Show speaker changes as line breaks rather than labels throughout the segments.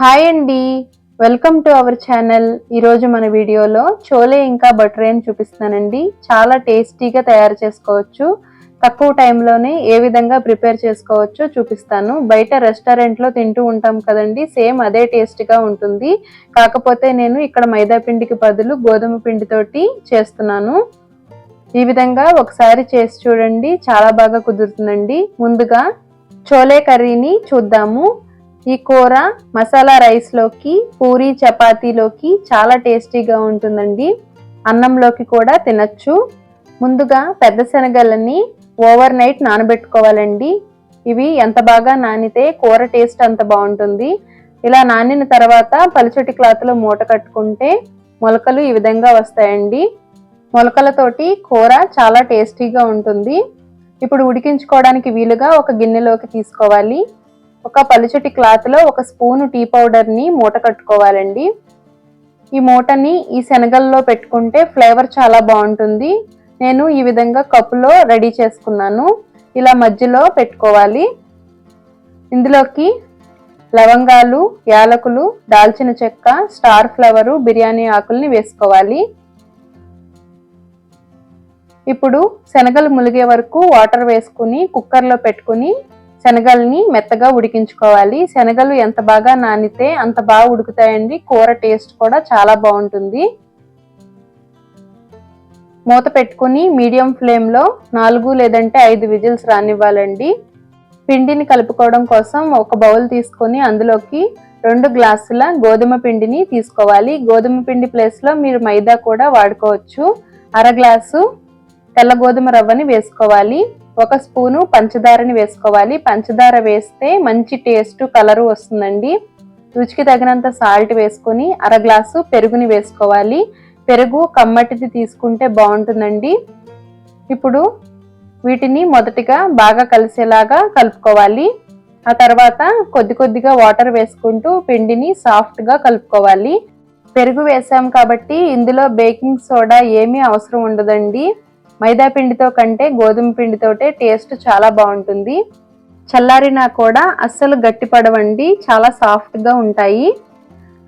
Hi అండి. Welcome to our channel. ఈరోజు మన వీడియోలో చోలే ఇంకా బటర్ అని చూపిస్తానండి చాలా టేస్టీగా తయారు చేసుకోవచ్చు. తక్కువ టైంలోనే ఏ విధంగా ప్రిపేర్ చేసుకోవచ్చో చూపిస్తాను. బయట రెస్టారెంట్లో తింటూ ఉంటాం కదండి సేమ్ అదే టేస్ట్గా ఉంటుంది. కాకపోతే నేను ఇక్కడ మైదా పిండికి బదులు గోధుమ పిండితోటి చేస్తున్నాను. ఈ విధంగా ఒకసారి చేసి చూడండి చాలా బాగా కుదురుతుందండి. ముందుగా చోలే కర్రీని చూద్దాము. ఈ కూర మసాలా రైస్లోకి పూరి చపాతీలోకి చాలా టేస్టీగా ఉంటుందండి. అన్నంలోకి కూడా తినచ్చు. ముందుగా పెద్ద శనగలని ఓవర్ నైట్ నానబెట్టుకోవాలండి. ఇవి ఎంత బాగా నానితే కూర టేస్ట్ అంత బాగుంటుంది. ఇలా నానిన తర్వాత పలుచటి క్లాత్లో మూట కట్టుకుంటే మొలకలు ఈ విధంగా వస్తాయండి. మొలకలతోటి కూర చాలా టేస్టీగా ఉంటుంది. ఇప్పుడు ఉడికించుకోవడానికి వీలుగా ఒక గిన్నెలోకి తీసుకోవాలి. ఒక పలుచటి క్లాత్లో ఒక స్పూను టీ పౌడర్ని మూట కట్టుకోవాలండి. ఈ మూటని ఈ శనగల్లో పెట్టుకుంటే ఫ్లేవర్ చాలా బాగుంటుంది. నేను ఈ విధంగా కప్పులో రెడీ చేసుకున్నాను. ఇలా మధ్యలో పెట్టుకోవాలి. ఇందులోకి లవంగాలు యాలకులు దాల్చిన చెక్క స్టార్ ఫ్లవరు బిర్యానీ ఆకుల్ని వేసుకోవాలి. ఇప్పుడు శనగలు ములిగే వరకు వాటర్ వేసుకుని కుక్కర్లో పెట్టుకుని శనగల్ని మెత్తగా ఉడికించుకోవాలి. శనగలు ఎంత బాగా నానితే అంత బాగా ఉడుకుతాయండి. కూర టేస్ట్ కూడా చాలా బాగుంటుంది. మూత పెట్టుకుని మీడియం ఫ్లేమ్లో నాలుగు లేదంటే ఐదు విజిల్స్ రానివ్వాలండి. పిండిని కలుపుకోవడం కోసం ఒక బౌల్ తీసుకొని అందులోకి రెండు గ్లాసుల గోధుమ పిండిని తీసుకోవాలి. గోధుమ పిండి ప్లేస్లో మీరు మైదా కూడా వాడుకోవచ్చు. అర గ్లాసు తెల్ల గోధుమ రవ్వని వేసుకోవాలి. ఒక స్పూను పంచదారని వేసుకోవాలి. పంచదార వేస్తే మంచి టేస్ట్ కలరు వస్తుందండి. రుచికి తగినంత సాల్ట్ వేసుకొని అర గ్లాసు పెరుగుని వేసుకోవాలి. పెరుగు కమ్మటిది తీసుకుంటే బాగుంటుందండి. ఇప్పుడు వీటిని మొదటిగా బాగా కలిసేలాగా కలుపుకోవాలి. ఆ తర్వాత కొద్ది కొద్దిగా వాటర్ వేసుకుంటూ పిండిని సాఫ్ట్గా కలుపుకోవాలి. పెరుగు వేసాం కాబట్టి ఇందులో బేకింగ్ సోడా ఏమీ అవసరం ఉండదండి. మైదా పిండితో కంటే గోధుమ పిండితోటే టేస్ట్ చాలా బాగుంటుంది. చల్లారినా కూడా అస్సలు గట్టిపడవండి చాలా సాఫ్ట్గా ఉంటాయి.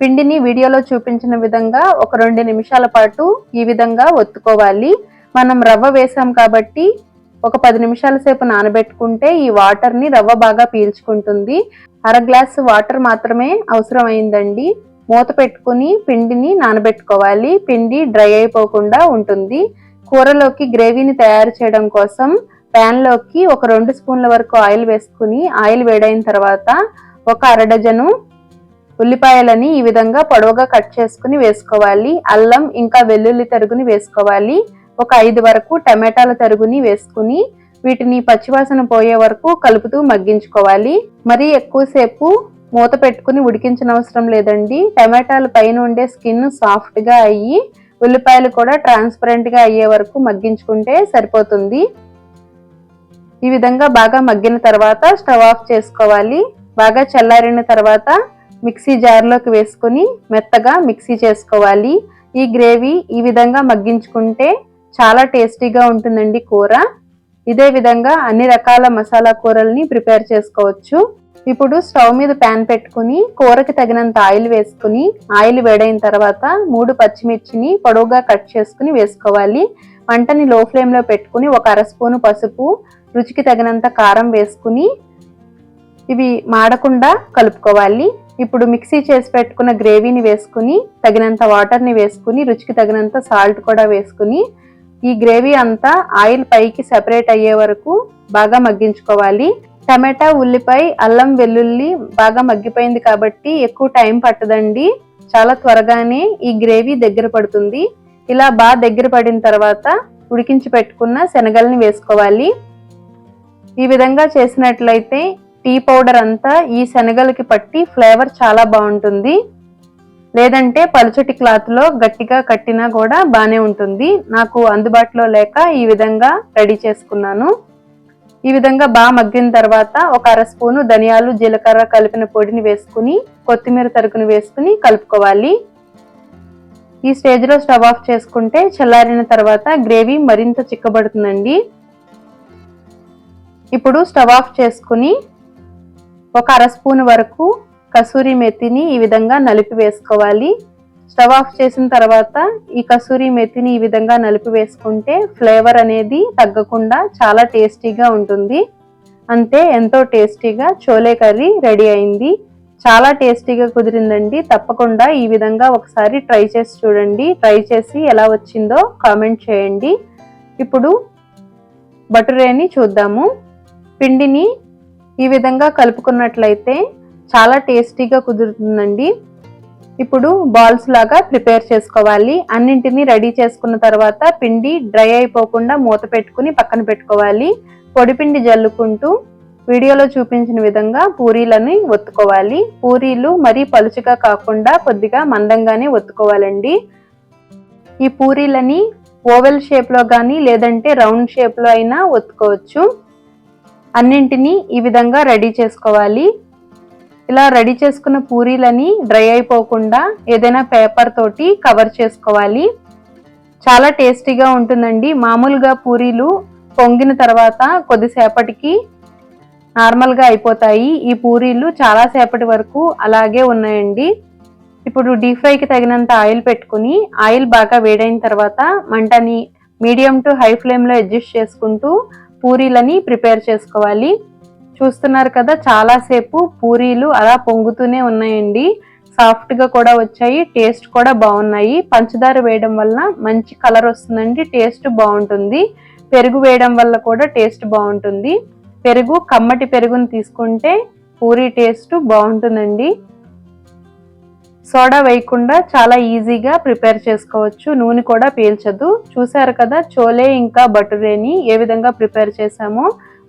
పిండిని వీడియోలో చూపించిన విధంగా ఒక రెండు నిమిషాల పాటు ఈ విధంగా ఒత్తుకోవాలి. మనం రవ్వ వేసాం కాబట్టి ఒక పది నిమిషాల సేపు నానబెట్టుకుంటే ఈ వాటర్ని రవ్వ బాగా పీల్చుకుంటుంది. అర గ్లాస్ వాటర్ మాత్రమే అవసరమైందండి. మూత పెట్టుకుని పిండిని నానబెట్టుకోవాలి. పిండి డ్రై అయిపోకుండా ఉంటుంది. కూరలోకి గ్రేవీని తయారు చేయడం కోసం లోకి ఒక రెండు స్పూన్ల వరకు ఆయిల్ వేసుకుని ఆయిల్ వేడైన తర్వాత ఒక అర డజను ఉల్లిపాయలని ఈ విధంగా పొడవుగా కట్ చేసుకుని వేసుకోవాలి. అల్లం ఇంకా వెల్లుల్లి తరుగుని వేసుకోవాలి. ఒక ఐదు వరకు టమాటాల తరుగుని వేసుకుని వీటిని పచ్చివాసన పోయే వరకు కలుపుతూ మగ్గించుకోవాలి. మరీ ఎక్కువసేపు మూత పెట్టుకుని ఉడికించనవసరం లేదండి. టమాటాలు పైన ఉండే స్కిన్ సాఫ్ట్గా అయ్యి ఉల్లిపాయలు కూడా ట్రాన్స్పరెంట్గా అయ్యే వరకు మగ్గించుకుంటే సరిపోతుంది. ఈ విధంగా బాగా మగ్గిన తర్వాత స్టవ్ ఆఫ్ చేసుకోవాలి. బాగా చల్లారిన తర్వాత మిక్సీ జార్లోకి వేసుకొని మెత్తగా మిక్సీ చేసుకోవాలి. ఈ గ్రేవీ ఈ విధంగా మగ్గించుకుంటే చాలా టేస్టీగా ఉంటుందండి కూర. ఇదే విధంగా అన్ని రకాల మసాలా కూరల్ని ప్రిపేర్ చేసుకోవచ్చు. ఇప్పుడు స్టవ్ మీద ప్యాన్ పెట్టుకుని కూరకి తగినంత ఆయిల్ వేసుకుని ఆయిల్ వేడైన తర్వాత మూడు పచ్చిమిర్చిని పొడవుగా కట్ చేసుకుని వేసుకోవాలి. వంటని లో ఫ్లేమ్లో పెట్టుకుని ఒక అర స్పూను పసుపు రుచికి తగినంత కారం వేసుకుని ఇవి మాడకుండా కలుపుకోవాలి. ఇప్పుడు మిక్సీ చేసి పెట్టుకున్న గ్రేవీని వేసుకుని తగినంత వాటర్ని వేసుకుని రుచికి తగినంత సాల్ట్ కూడా వేసుకుని ఈ గ్రేవీ అంతా ఆయిల్ పైకి సెపరేట్ అయ్యే వరకు బాగా మగ్గించుకోవాలి. టమాటా ఉల్లిపాయ అల్లం వెల్లుల్లి బాగా మగ్గిపోయింది కాబట్టి ఎక్కువ టైం పట్టదండి. చాలా త్వరగానే ఈ గ్రేవీ దగ్గర పడుతుంది. ఇలా బాగా దగ్గర పడిన తర్వాత ఉడికించి పెట్టుకున్న శనగల్ని వేసుకోవాలి. ఈ విధంగా చేసినట్లయితే టీ పౌడర్ అంతా ఈ శనగలకి పట్టి ఫ్లేవర్ చాలా బాగుంటుంది. లేదంటే పలుచటి క్లాత్లో గట్టిగా కట్టినా కూడా బాగానే ఉంటుంది. నాకు అందుబాటులో లేక ఈ విధంగా రెడీ చేసుకున్నాను. ఈ విధంగా బాగా మగ్గిన తర్వాత ఒక అర స్పూను ధనియాలు జీలకర్ర కలిపిన పొడిని వేసుకుని కొత్తిమీర తరుకుని వేసుకుని కలుపుకోవాలి. ఈ స్టేజ్లో స్టవ్ ఆఫ్ చేసుకుంటే చల్లారిన తర్వాత గ్రేవీ మరింత చిక్కబడుతుందండి. ఇప్పుడు స్టవ్ ఆఫ్ చేసుకుని ఒక అర స్పూన్ వరకు కసూరి మెత్తిని ఈ విధంగా నలిపి వేసుకోవాలి. స్టవ్ ఆఫ్ చేసిన తర్వాత ఈ కసూరి మెత్తిని ఈ విధంగా నలిపి వేసుకుంటే ఫ్లేవర్ అనేది తగ్గకుండా చాలా టేస్టీగా ఉంటుంది. అంతే ఎంతో టేస్టీగా చోలే కర్రీ రెడీ అయింది. చాలా టేస్టీగా కుదిరిందండి. తప్పకుండా ఈ విధంగా ఒకసారి ట్రై చేసి చూడండి. ట్రై చేసి ఎలా వచ్చిందో కామెంట్ చేయండి. ఇప్పుడు బటురేని చూద్దాము. పిండిని ఈ విధంగా కలుపుకున్నట్లయితే చాలా టేస్టీగా కుదురుతుందండి. ఇప్పుడు బాల్స్ లాగా ప్రిపేర్ చేసుకోవాలి. అన్నింటినీ రెడీ చేసుకున్న తర్వాత పిండి డ్రై అయిపోకుండా మూత పెట్టుకుని పక్కన పెట్టుకోవాలి. పొడిపిండి జల్లుకుంటూ వీడియోలో చూపించిన విధంగా పూరీలని ఒత్తుకోవాలి. పూరీలు మరీ పలుచగా కాకుండా కొద్దిగా మందంగానే ఒత్తుకోవాలండి. ఈ పూరీలని ఓవెల్ షేప్లో కానీ లేదంటే రౌండ్ షేప్లో అయినా ఒత్తుకోవచ్చు. అన్నింటినీ ఈ విధంగా రెడీ చేసుకోవాలి. ఇలా రెడీ చేసుకున్న పూరీలని డ్రై అయిపోకుండా ఏదైనా పేపర్ తోటి కవర్ చేసుకోవాలి. చాలా టేస్టీగా ఉంటుందండి. మామూలుగా పూరీలు పొంగిన తర్వాత కొద్దిసేపటికి నార్మల్గా అయిపోతాయి. ఈ పూరీలు చాలా సేపటి వరకు అలాగే ఉన్నాయండి. ఇప్పుడు డీప్ ఫ్రైకి తగినంత ఆయిల్ పెట్టుకుని ఆయిల్ బాగా వేడైన తర్వాత మంటని మీడియం టు హై ఫ్లేమ్లో అడ్జస్ట్ చేసుకుంటూ పూరీలని ప్రిపేర్ చేసుకోవాలి. చూస్తున్నారు కదా చాలాసేపు పూరీలు అలా పొంగుతూనే ఉన్నాయండి. సాఫ్ట్గా కూడా వచ్చాయి టేస్ట్ కూడా బాగున్నాయి. పంచదార వేయడం వల్ల మంచి కలర్ వస్తుందండి టేస్ట్ బాగుంటుంది. పెరుగు వేయడం వల్ల కూడా టేస్ట్ బాగుంటుంది. పెరుగు కమ్మటి పెరుగుని తీసుకుంటే పూరి టేస్ట్ బాగుంటుందండి. సోడా వేయకుండా చాలా ఈజీగా ప్రిపేర్ చేసుకోవచ్చు. నూనె కూడా పీల్చదు. చూసారు కదా చోలే ఇంకా బటురేని ఏ విధంగా ప్రిపేర్ చేసామో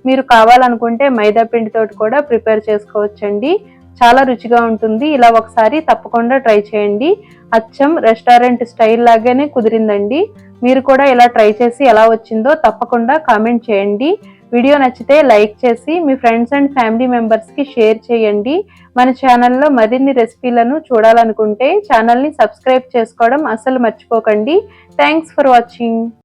మీరు కావాలనుకుంటే మైదాపిండితో కూడా ప్రిపేర్ చేసుకోవచ్చండి. చాలా రుచిగా ఉంటుంది. ఇలా ఒకసారి తప్పకుండా ట్రై చేయండి. అచ్చం రెస్టారెంట్ స్టైల్ లాగానే కుదిరిందండి. మీరు కూడా ఇలా ట్రై చేసి ఎలా వచ్చిందో తప్పకుండా కామెంట్ చేయండి. వీడియో నచ్చితే లైక్ చేసి మీ ఫ్రెండ్స్ అండ్ ఫ్యామిలీ మెంబర్స్కి షేర్ చేయండి. మన ఛానల్లో మరిన్ని రెసిపీలను చూడాలనుకుంటే ఛానల్ని సబ్స్క్రైబ్ చేసుకోవడం అస్సలు మర్చిపోకండి. Thanks for watching.